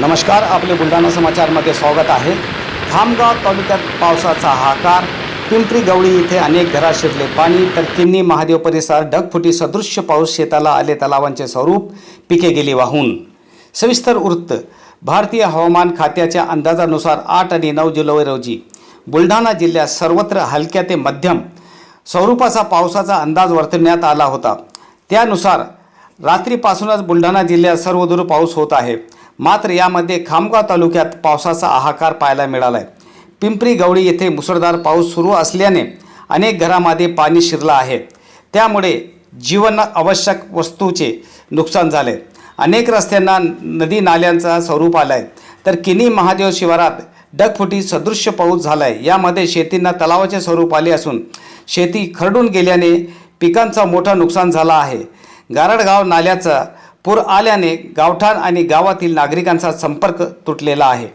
नमस्कार आपले बुलढाणा समाचारमध्ये स्वागत आहे. खामगाव तालुक्यात पावसाचा हाकार पिंपरी गवळी इथे अनेक घरात शिरले पाणी तर किन्नी महादेव परिसर ढगफुटी सदृश्य पाऊस शेताला आले तलावांचे स्वरूप पिके गेली वाहून. सविस्तर वृत्त भारतीय हवामान खात्याच्या अंदाजानुसार आठ आणि नऊ जुलै रोजी बुलढाणा जिल्ह्यात सर्वत्र हलक्या ते मध्यम स्वरूपाचा पावसाचा अंदाज वर्तवण्यात आला होता. त्यानुसार रात्रीपासूनच बुलढाणा जिल्ह्यात सर्वदूर पाऊस होत आहे. मात्र यामध्ये खामगाव तालुक्यात पावसाचा हाहाकार पाहायला मिळाला आहे पिंपरी गवळी येथे मुसळधार पाऊस सुरू असल्याने अनेक घरामध्ये पाणी शिरलं आहे. त्यामुळे जीवन आवश्यक वस्तूचे नुकसान झाले अनेक रस्त्यांना नदी नाल्यांचा स्वरूप आला आहे तर किनी महादेव शिवारात डगफुटी सदृश्य पाऊस झाला आहे यामध्ये शेतींना तलावाचे स्वरूप आले असून शेती खरडून गेल्याने पिकांचं मोठं नुकसान झालं आहे. गारडगाव नाल्याचा पूर आल्याने गावठाण आणि गावातील नागरिकांचा संपर्क तुटलेला आहे.